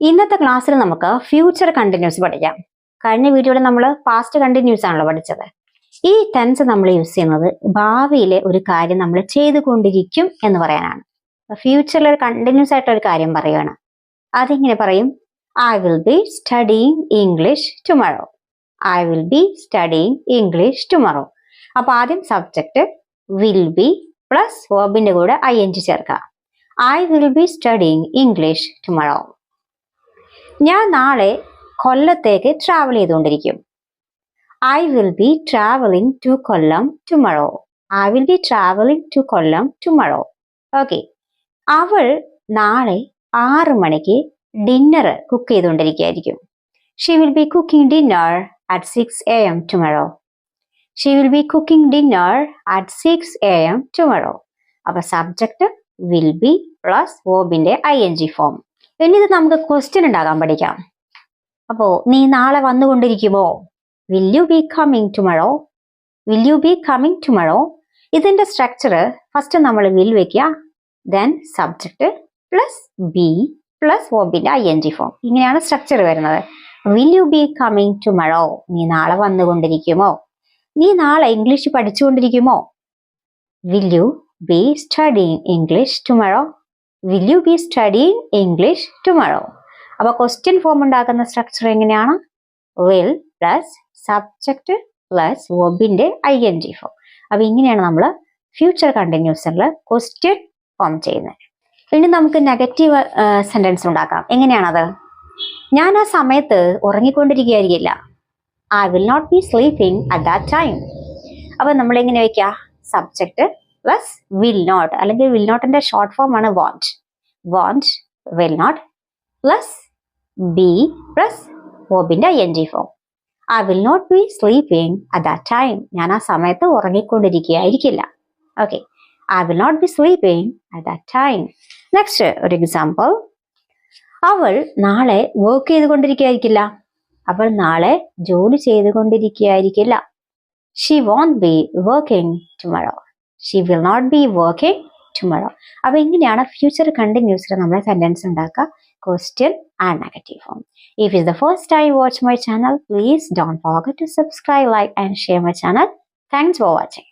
ഇന്നത്തെ ക്ലാസ്സിൽ നമുക്ക് ഫ്യൂച്ചർ കണ്ടിന്യൂസ് പഠിക്കാം. കഴിഞ്ഞ വീഡിയോയിൽ നമ്മൾ പാസ്റ്റ് കണ്ടിന്യൂസ് ആണല്ലോ പഠിച്ചത്. ഈ ടെൻസ് നമ്മൾ യൂസ് ചെയ്യുന്നത് ഭാവിയിലെ ഒരു കാര്യം നമ്മൾ ചെയ്തുകൊണ്ടിരിക്കും എന്ന് പറയാനാണ്. ഫ്യൂച്ചറിൽ ഒരു കണ്ടിന്യൂസ് ആയിട്ട് ഒരു കാര്യം പറയുകയാണ് അതിങ്ങനെ പറയും I will be studying English tomorrow I will be studying English tomorrow അപ്പൊ ആദ്യം സബ്ജക്റ്റ് വിൽ ബി പ്ലസ് വേർബിന്റെ കൂടെ ഐ എൻ ജി ചേർക്കുക. I will be studying English tomorrow ഞാൻ നാളെ കൊല്ലത്തേക്ക് ട്രാവൽ ചെയ്തുകൊണ്ടിരിക്കും. I will be travelling to Kollam tomorrow I will be travelling to Kollam tomorrow okay അവൾ നാളെ ആറ് മണിക്ക് dinner cook ചെയ്തുകൊണ്ടിരിക്കുകയായിരിക്കും. She will be cooking dinner at six A M tomorrow she will be cooking dinner at six A M tomorrow അപ്പൊ subject will be plus ഓബിന്റെ I N G form ഇനി ഇത് നമുക്ക് question ഉണ്ടാകാൻ പഠിക്കാം. അപ്പോ നീ നാളെ വന്നുകൊണ്ടിരിക്കുമോ? Will you be coming tomorrow will you be coming tomorrow ഇതിന്റെ സ്ട്രക്ചർ ഫസ്റ്റ് നമ്മൾ വിൽ വെക്കുക. Then subject plus be plus ഓബിന്റെ I N G form ഇങ്ങനെയാണ് സ്ട്രക്ചർ വരുന്നത്. Will you be coming tomorrow നീ നാളെ വന്നുകൊണ്ടിരിക്കുമോ? നീ നാളെ English പഠിച്ചുകൊണ്ടിരിക്കുമോ? Will you be studying English tomorrow will you be studying English tomorrow അപ്പൊ ക്വസ്റ്റ്യൻ ഫോം ഉണ്ടാക്കുന്ന സ്ട്രക്ചർ എങ്ങനെയാണ്? വിൽ പ്ലസ് സബ്ജക്റ്റ് പ്ലസ് വെബിന്റെ ഐ എൻ ജി ഫോം അപ്പൊ ഇങ്ങനെയാണ് നമ്മൾ ഫ്യൂച്ചർ കണ്ടിന്യൂസിൽ ക്വസ്റ്റ്യൻ ഫോം ചെയ്യുന്നത്. ഇനി നമുക്ക് നെഗറ്റീവ് സെന്റൻസ് ഉണ്ടാക്കാം. എങ്ങനെയാണത്? ഞാൻ ആ സമയത്ത് ഉറങ്ങിക്കൊണ്ടിരിക്കുകയായിരിക്കില്ല. I will not be sleeping at that time അപ്പൊ നമ്മൾ എങ്ങനെ വയ്ക്കുക സബ്ജക്റ്റ് പ്ലസ് വിൽ നോട്ട് അല്ലെങ്കിൽ വിൽ നോട്ടിന്റെ ഷോർട്ട് ഫോം ആണ് won't won't will not plus be plus ഓബിന്റെ N G form I will not be sleeping at that time ഞാൻ ആ സമയത്ത് ഉറങ്ങിക്കൊണ്ടിരിക്കുകയായിരിക്കില്ല. Okay I will not be sleeping at that time next ഒരു example അവൾ നാളെ work ചെയ്തുകൊണ്ടിരിക്കുകയായിരിക്കില്ല. അവൾ നാളെ ജോലി ചെയ്തുകൊണ്ടിരിക്കുകയായിരിക്കില്ല. She won't be working tomorrow she will not be working tomorrow അപ്പൊ ഇങ്ങനെയാണ് ഫ്യൂച്ചർ കണ്ടിന്യൂസിൽ നമ്മൾ സെന്റൻസ് ഉണ്ടാക്കുക. Question and negative form if is the first time watch my channel please don't forget to subscribe like and share my channel thanks for watching